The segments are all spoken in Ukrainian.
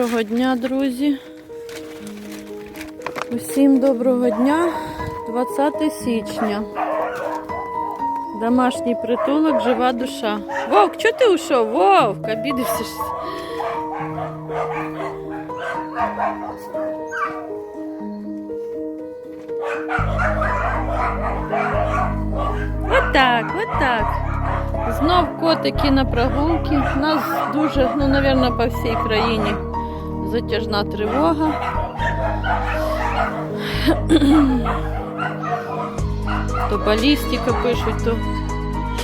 Доброго дня, друзі. Усім доброго дня. 20 січня. Домашній притулок, жива душа. Вовк, чого ти ушов? Вовк, обідався. Отак, отак. Знов котики на прогулки. Нас дуже, ну, мабуть, по всій країні затяжна тривога. То балістика пишуть, то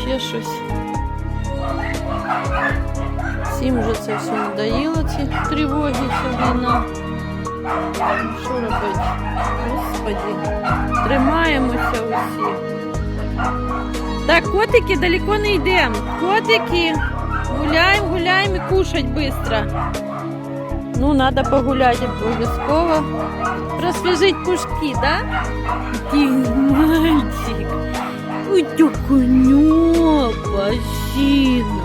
ще щось. Всім вже це все надоїло, ці тривоги, ця війна. Що робити? Господи, тримаємося усі. Так, котики, далеко не йдемо. Котики, гуляємо, гуляємо і кушать швидко. Ну, надо погуляти обов'язково. Просвіжить пушки, да? Ти мальчик. Ой, конёк, пощина.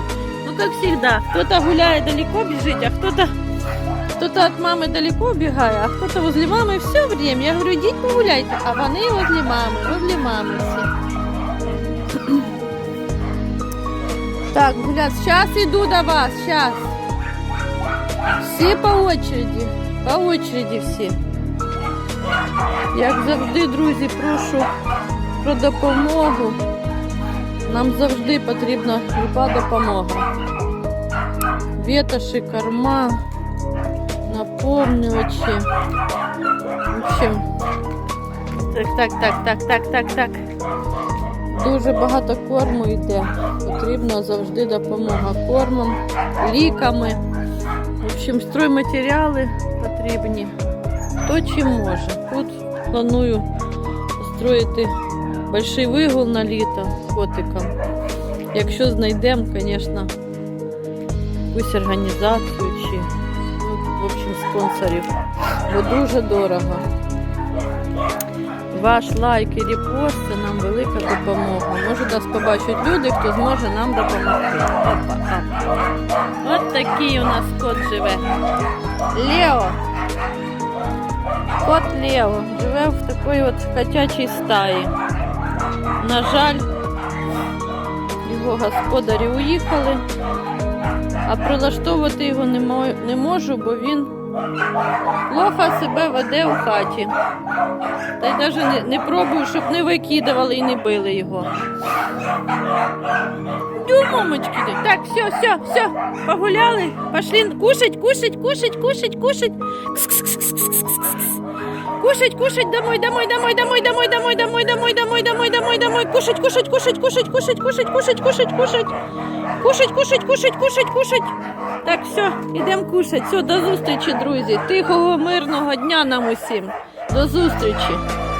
Ну, как всегда, кто-то гуляет далеко бежит, а кто-то кто-то от мамы далеко убегает, а кто-то возле мамы все время. Я говорю, идите погуляйте, а вони возле мамы, возле мамы все. Так, гулять, сейчас иду до вас, сейчас. Всі по очереді, по очереді всі. Як завжди, друзі, прошу про допомогу. Нам завжди потрібна люба допомога. Ветоші, корма, наповнювачі. В общем, так, так, так, так, так, так, так. Дуже багато корму йде. Потрібна завжди допомога кормом, ліками. В общем, стройматеріали потрібні. Хто чим може. Тут планую строїти больший вигул на літо котикам. Якщо знайдемо, звісно, якусь організацію чи ну, в общем, спонсорів, бо дуже дорого. Ваш лайк і репост це нам велика допомога. Може нас побачать люди, хто зможе нам допомогти. Опа, опа. От такий у нас кот живе. Лео. Кот Лео живе в такій от котячій стаї. На жаль, його господарі уїхали, а прилаштовувати його не можу, бо він плохо себе веде у хаті. Та й навіть не, пробую, щоб не викидували і не били його. Ю, мамочки, так, все, все, все, погуляли, пошли кушать, кушать, кушать, кушать, кушать. Кушать, кушать, домой, домой, домой, домой, домой, домой, домой, домой, домой, домой, домой, домой, кушать, кушать, кушать, кушать, кушать, кушать, кушать, кушать, кушать. Кушать, кушать, кушать, кушать, кушать. Так, все, йдемо кушати. Все, до зустрічі, друзі. Тихого, мирного дня нам усім. До зустрічі.